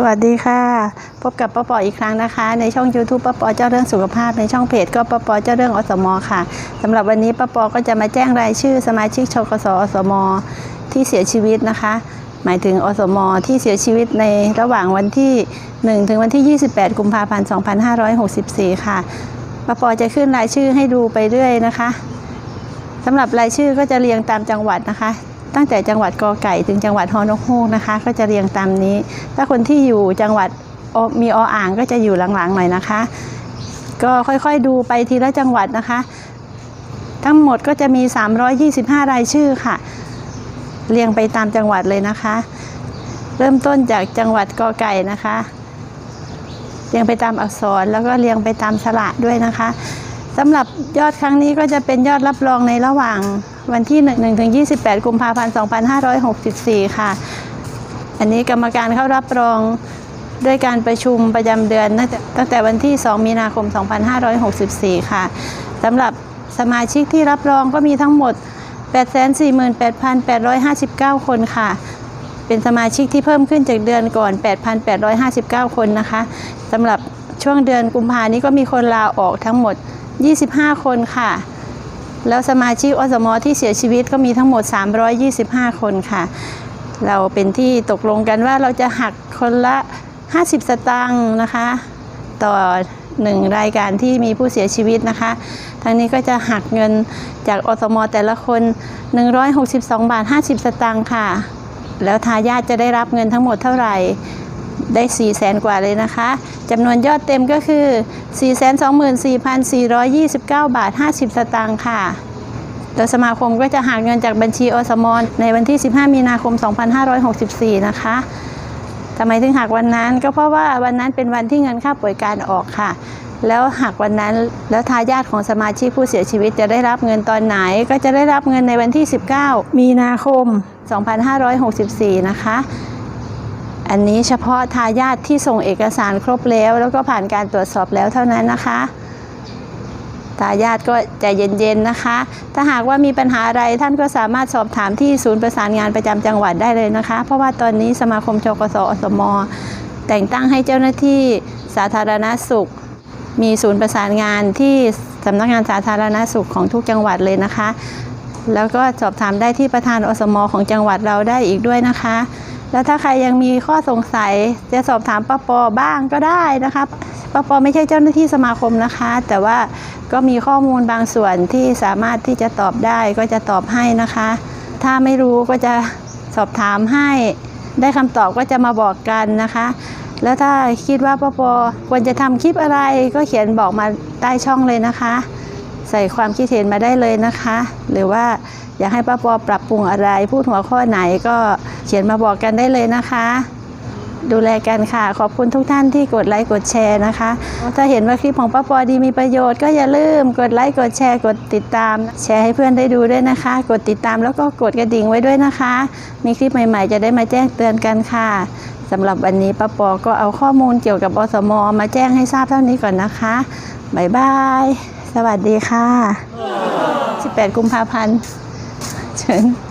สวัสดีค่ะ พบกับป้าปออีกครั้งนะคะ ในช่อง YouTube ป้าปอเจ้าเรื่องสุขภาพในช่องเพจก็ป้าปอเจ้าเรื่องอสมอค่ะสำหรับวันนี้ป้าปอก็จะมาแจ้งรายชื่อสมาชิกชกสอสมอที่เสียชีวิตนะคะ หมายถึงอสมอที่เสียชีวิตในระหว่างวันที่ 1 ถึงวันที่ 28 กุมภาพันธ์ 2564 ค่ะป้าปอจะขึ้นรายชื่อให้ดูไปเรื่อยนะคะสำหรับรายชื่อก็จะเรียงตามจังหวัดนะคะ ตั้งแต่จังหวัดกอไก่ถึงจังหวัดฮอนกฮูกนะคะ ก็จะเรียงตามนี้ ถ้าคนที่อยู่จังหวัดมีออ่างก็จะอยู่หลังๆหน่อยนะคะ ก็ค่อยๆดูไปทีละจังหวัดนะคะ ทั้งหมดก็จะมี 325 รายชื่อค่ะ เรียงไปตามจังหวัดเลยนะคะ เริ่มต้นจากจังหวัดกอไก่นะคะ เรียงไปตามอักษรแล้วก็เรียงไปตามสระด้วยนะคะสำหรับยอดครั้งนี้ก็จะเป็นยอดรับรองในระหว่าง วันที่1ถึง28 กุมภาพันธ์ 2564 ค่ะ อันนี้กรรมการเข้ารับรองด้วยการประชุมประจำเดือนตั้งแต่ตั้งแต่วันที่ 2 มีนาคม 2564 ค่ะสำหรับสมาชิกที่รับรองก็มีทั้งหมด 848,859 คนค่ะ เป็นสมาชิกที่เพิ่มขึ้นจากเดือนก่อน 8,859 คนนะคะสำหรับช่วงเดือนกุมภานี้ก็มีคนลาออกทั้งหมด 25 คนค่ะ แล้วสมาชิกอสมที่เสียชีวิตก็มีทั้งหมด 325 คนค่ะ เราเป็นที่ตกลงกันว่าเราจะหักคนละ 50 สตางค์นะคะ ต่อหนึ่งรายการที่มีผู้เสียชีวิตนะคะทางนี้ก็จะหักเงินจากอสมแต่ละคน 162 บาท 50 สตางค์ค่ะ แล้วทายาทจะได้รับเงินทั้งหมดเท่าไหร่ ได้ 4 0 0แสนกว่าเลยนะคะจำนวนยอดเต็มก็คือ 424,429 บาท 50 สตางค์ค่ะโดยสมาคมก็จะหักเงินจากบัญชีอสมในวันที่ 15 มีนาคม 2564 นะคะทำไมถึงหักวันนั้นก็เพราะว่าวันนั้นเป็นวันที่เงินค่าป่วยการออกค่ะ แล้วหักวันนั้นแล้วทายาทของสมาชิกผู้เสียชีวิตจะได้รับเงินตอนไหน ก็จะได้รับเงินในวันที่ 19 มีนาคม 2564 นะคะ อันนี้เฉพาะทายาทที่ส่งเอกสารครบแล้ว แล้วก็ผ่านการตรวจสอบแล้วเท่านั้นนะคะทายาทก็ใจเย็นๆนะคะ ถ้าหากว่ามีปัญหาอะไรท่านก็สามารถสอบถามที่ศูนย์ประสานงานประจำจังหวัดได้เลยนะคะ เพราะว่าตอนนี้สมาคมชกสอสม แต่งตั้งให้เจ้าหน้าที่สาธารณสุข มีศูนย์ประสานงานที่สำนักงานสาธารณสุขของทุกจังหวัดเลยนะคะ แล้วก็สอบถามได้ที่ประธานอสม ของจังหวัดเราได้อีกด้วยนะคะ แล้วถ้าใครยังมีข้อสงสัยจะสอบถามป้าปอบ้างก็ได้นะคะป้าปอไม่ใช่เจ้าหน้าที่สมาคมนะคะ แต่ว่าก็มีข้อมูลบางส่วนที่สามารถที่จะตอบได้ก็จะตอบให้นะคะ ถ้าไม่รู้ก็จะสอบถามให้ ได้คำตอบก็จะมาบอกกันนะคะ แล้วถ้าคิดว่าป้าปอควรจะทำคลิปอะไรก็เขียนบอกมาใต้ช่องเลยนะคะ ใส่ความคิดเห็นมาได้เลยนะคะ หรือว่าอยากให้ป้าปอปรับปรุงอะไร พูดหัวข้อไหนก็ เขียนมาบอกกันได้เลยนะคะ ดูแลกันค่ะ ขอบคุณทุกท่านที่กดไลค์กดแชร์นะคะ ถ้าเห็นว่าคลิปของป้าปอดีมีประโยชน์ก็อย่าลืมกดไลค์กดแชร์กดติดตาม แชร์ให้เพื่อนได้ดูด้วยนะคะ กดติดตามแล้วก็กดกระดิ่งไว้ด้วยนะคะ มีคลิปใหม่ๆ จะได้มาแจ้งเตือนกันค่ะสำหรับวันนี้ป้าปอก็เอาข้อมูลเกี่ยวกับอสมมาแจ้งให้ทราบเท่านี้ก่อนนะคะบ๊ายบาย สวัสดีค่ะ 18 กุมภาพันธ์เชิญ